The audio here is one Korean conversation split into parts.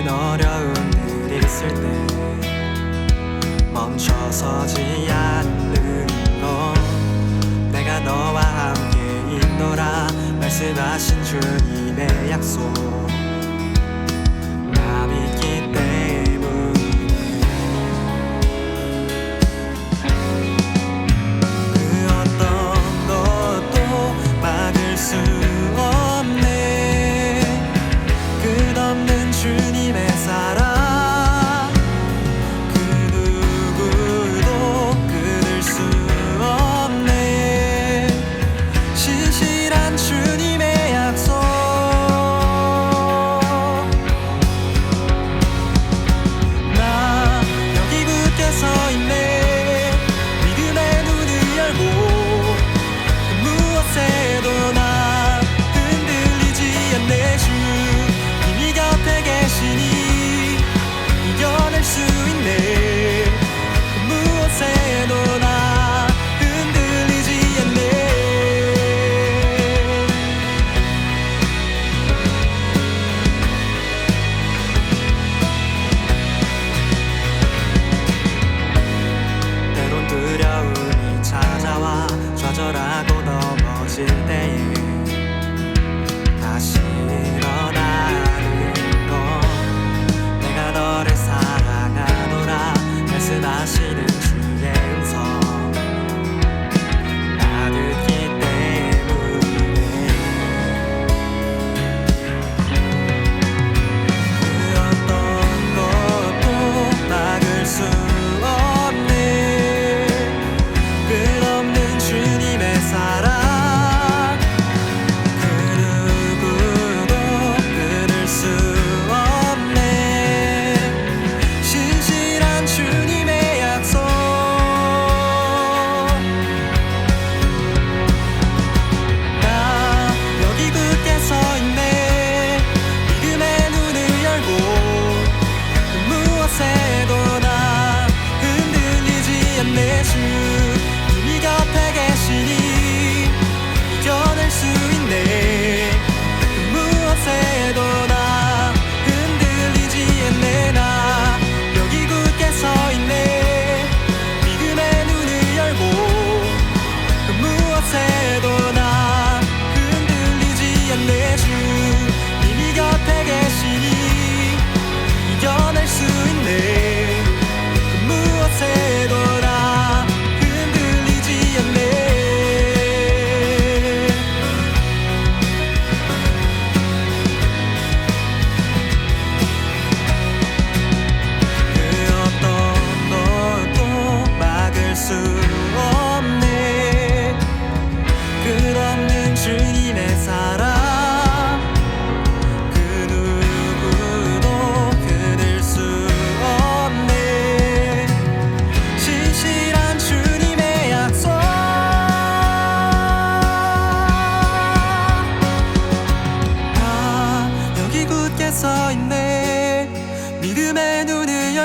힘든 어려운 일 있을 때 멈춰서지 않는 너 내가 너와 함께 있노라. 말씀하신 주님의 약속. 어쩌라고 넘어질 때에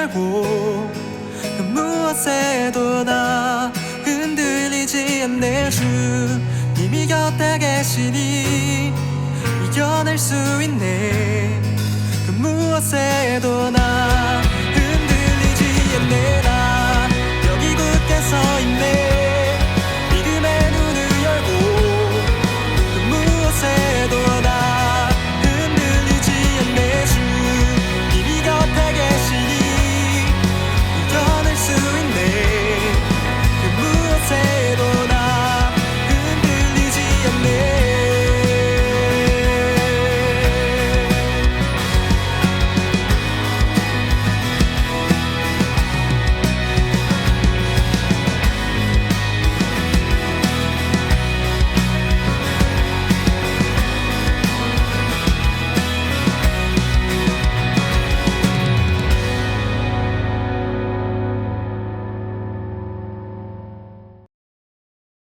말고 그 무엇에도 나 흔들리지 않는 주 이미 곁에 계시니 이겨낼 수 있네. 그 무엇에도